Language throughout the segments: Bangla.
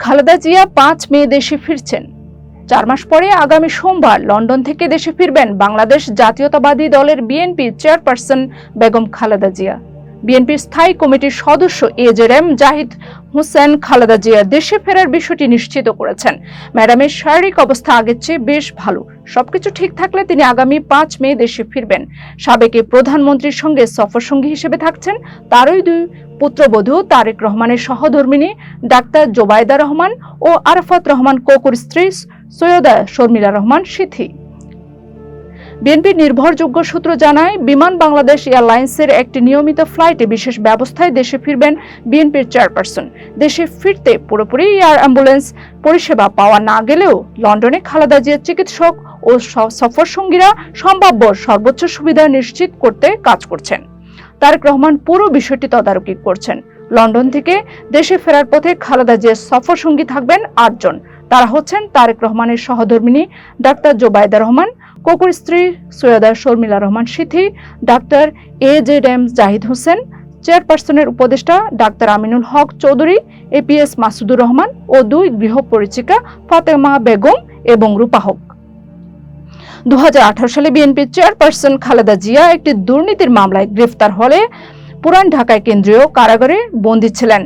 খালেদা জিয়া পাঁচ মে দেশে ফিরছেন। চার মাস পরে আগামী সোমবার লন্ডন থেকে দেশে ফিরবেন বাংলাদেশ জাতীয়তাবাদী দলের বিএনপি চেয়ারপারসন বেগম খালেদা জিয়া। বিএনপির স্থায়ী কমিটির সদস্য এজের এম জাহিদ হোসেন খালেদা জিয়া দেশে ফেরার বিষয়টি নিশ্চিত করেছেন। ম্যাডামের শারীরিক অবস্থা আগের চেয়ে বেশ ভালো। সবকিছু ঠিক থাকলে তিনি আগামী পাঁচ মে দেশে ফিরবেন। সাবেক প্রধানমন্ত্রীর সঙ্গে সফরসঙ্গী হিসেবে থাকছেন তারই দুই পুত্রবধূ তারেক রহমানের সহধর্মিনী ডাক্তার জোবায়দা রহমান ও আরাফাত রহমান কোকুর স্ত্রী সৈয়দা শর্মিলা রহমান সিথি। বিএনপির নির্ভরযোগ্য সূত্র জানায়, বিমান বাংলাদেশ এয়ারলাইন্সের একটি নিয়মিত ফ্লাইটে বিশেষ ব্যবস্থায় দেশে ফিরবেন বিএনপির চেয়ারপারসন। দেশে ফিরতে পুরোপুরি এয়ার অ্যাম্বুলেন্স পরিষেবা পাওয়া না গেলেও লন্ডনে খালেদা জিয়ার চিকিৎসক ও স- সফরসঙ্গীরা সম্ভাব্য সর্বোচ্চ সুবিধা নিশ্চিত করতে কাজ করছেন। তারেক রহমান পুরো বিষয়টি তদারকি করছেন। লন্ডন থেকে দেশে ফেরার পথে খালেদা জিয়ার সফরসঙ্গী থাকবেন আটজন। তারা হচ্ছেন তারেক রহমানের সহধর্মিনী ডাক্তার জোবায়দা রহমান কোকুর স্ত্রী Syeda Sharmila Rahman Sithi doctor A Z M Zahid Hossain, চেয়ারপারসনের উপদেষ্টা ডাক্তার আমিনুল হক চৌধুরী এপিএস মাসুদুর রহমান ও দুই গৃহ পরিচিকা ফাতেমা বেগম এবং রূপা হক। দু হাজার আঠারো সালে বিএনপির চেয়ারপারসন খালেদা জিয়া একটি দুর্নীতির মামলায় গ্রেফতার হলে পুরান ঢাকায় কেন্দ্রীয় কারাগারে বন্দী ছিলেন।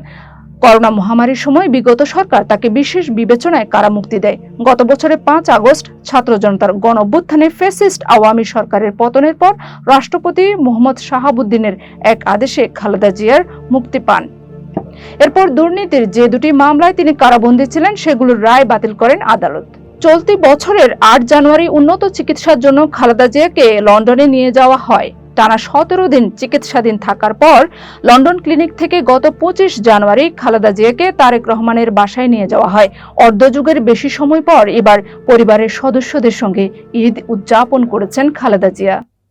করোনা মহামারীর সময় বিগত সরকার তাকে বিশেষ বিবেচনায় কারামুক্তি দেয়। গত বছরের পাঁচ আগস্ট ছাত্র জনতার গণ অভ্যুত্থানে ফেসিস্ট আওয়ামী সরকারের পতনের পর রাষ্ট্রপতি মোহাম্মদ শাহাবুদ্দিনের এক আদেশে খালেদা জিয়ার মুক্তি পান। এরপর দুর্নীতির যে দুটি মামলায় তিনি কারাবন্দী ছিলেন, সেগুলোর রায় বাতিল করেন আদালত। চলতি বছরের আট জানুয়ারি উন্নত চিকিৎসার জন্য খালেদা জিয়াকে লন্ডনে নিয়ে যাওয়া হয়। টানা সতেরো দিন চিকিৎসাধীন থাকার পর লন্ডন ক্লিনিক থেকে গত পঁচিশ জানুয়ারি খালেদা জিয়াকে তারেক রহমানের বাসায় নিয়ে যাওয়া হয়। অর্ধযুগের বেশি সময় পর এবার পরিবারের সদস্যদের সঙ্গে ঈদ উদযাপন করেছেন খালেদা জিয়া।